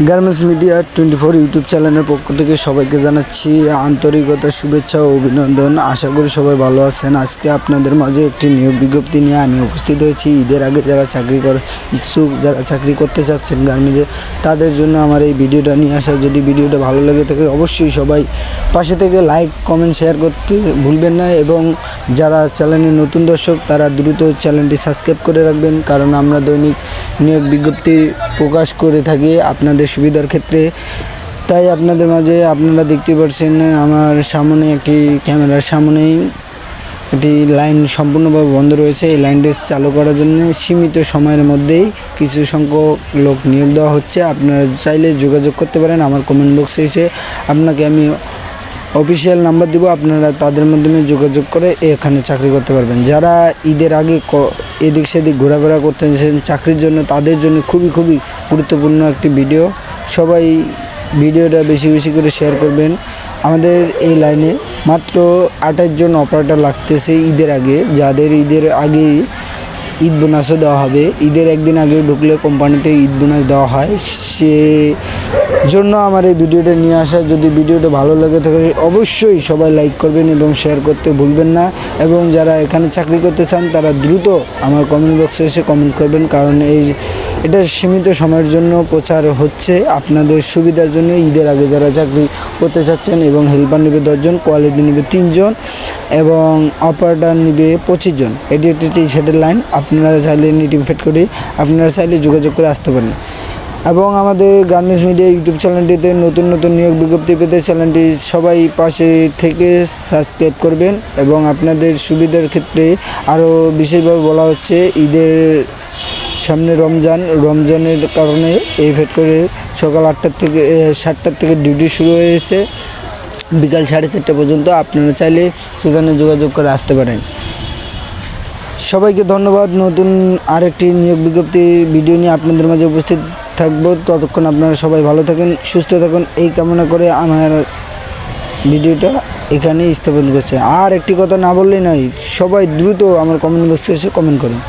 Garments media twenty four YouTube চ্যানেলের পক্ষ থেকে সবাইকে জানাচ্ছি আন্তরিকতা, শুভেচ্ছা ও অভিনন্দন। আশা করি সবাই ভালো আছেন। আজকে আপনাদের মাঝে একটি নিয়োগ বিজ্ঞপ্তি নিয়ে আমি উপস্থিত হয়েছি। ঈদের আগে যারা চাকরি করে ইচ্ছুক, যারা চাকরি করতে চাচ্ছেন গার্মেন্টসে, তাদের জন্য আমার এই ভিডিওটা নিয়ে আসা। যদি ভিডিওটা ভালো লেগে থাকে, অবশ্যই সবাই পাশে থেকে লাইক, কমেন্ট, শেয়ার করতে ভুলবেন না এবং যারা চ্যানেলের নতুন দর্শক, তারা দ্রুত চ্যানেলটি সাবস্ক্রাইব করে রাখবেন। কারণ আমরা দৈনিক নিয়োগ বিজ্ঞপ্তি প্রকাশ করে থাকি আপনাদের সুবিধার ক্ষেত্রে। তাই আপনাদের মাঝে আপনারা দেখতে পাচ্ছেন আমার সামনে একটি ক্যামেরার সামনেই একটি লাইন সম্পূর্ণভাবে বন্ধ রয়েছে। এই লাইনটি চালু করার জন্য সীমিত সময়ের মধ্যেই কিছু সংখ্যক লোক নিয়োগ দেওয়া হচ্ছে। আপনারা চাইলে যোগাযোগ করতে পারেন আমার কমেন্ট বক্সে এসে। আপনাকে আমি অফিসিয়াল নাম্বার দিব, আপনারা তাদের মাধ্যমে যোগাযোগ করে এখানে চাকরি করতে পারবেন। যারা ঈদের আগে এদিক সেদিক ঘোরাফেরা করতেছেন চাকরির জন্য তাদের জন্য খুবই খুবই গুরুত্বপূর্ণ একটি ভিডিও সবাই ভিডিওটা বেশি বেশি করে শেয়ার করবেন। আমাদের এই লাইনে মাত্র আঠাশ জন অপারেটর লাগতেছে ঈদের আগে। যাদের ঈদের আগেই ঈদ বোনাসও দেওয়া হবে। ঈদের একদিন আগে ঢুকলে কোম্পানিতে ঈদ বোনাস দেওয়া হয়। সে জন্য আমার এই ভিডিওটা নিয়ে আসা। যদি ভিডিওটা ভালো লাগে থাকে, অবশ্যই সবাই লাইক করবেন এবং শেয়ার করতে ভুলবেন না। এবং যারা এখানে চাকরি করতে চান, তারা দ্রুত আমার কমেন্ট বক্সে এসে কমেন্ট করবেন। কারণ এই এটা সীমিত সময়ের জন্য প্রচার হচ্ছে। আপনাদের সুবিধার জন্য ঈদের আগে যারা চাকরি করতে চাচ্ছেন এবং হেল্পার নেবে দশজন কোয়ালিটি নেবে তিনজন এবং অপারেটার নেবে পঁচিশ জন। এটি একটি টি লাইন আপনারা চাইলে নিটিফাইড করে, আপনারা চাইলে যোগাযোগ করে আসতে পারেন। এবং আমাদের গার্মেন্টস মিডিয়া ইউটিউব চ্যানেলটিতে নতুন নতুন নিয়োগ বিজ্ঞপ্তি পেতে চ্যানেলটি সবাই পাশে থেকে সাবস্ক্রাইব করবেন এবং আপনাদের সুবিধার ক্ষেত্রে আরও বিশেষভাবে বলা হচ্ছে, ঈদের সামনে রমজান, রমজানের কারণে এই ফেট করে সকাল আটটার থেকে সাতটার থেকে ডিউটি শুরু হয়েছে। বিকাল সাড়ে চারটা পর্যন্ত আপনারা চাইলে সেখানে যোগাযোগ করে আসতে পারেন। সবাইকে ধন্যবাদ। নতুন আরেকটি নিয়োগ বিজ্ঞপ্তি ভিডিও নিয়ে আপনাদের মাঝে উপস্থিত থাকব। ততক্ষণ আপনারা সবাই ভালো থাকেন, সুস্থ থাকুন। এই কামনা করে আমার ভিডিওটা এখানেই স্থাপন করছে। আর একটি কথা না বললেই নয়, সবাই দ্রুত আমার কমেন্ট বক্সে এসে কমেন্ট করুন।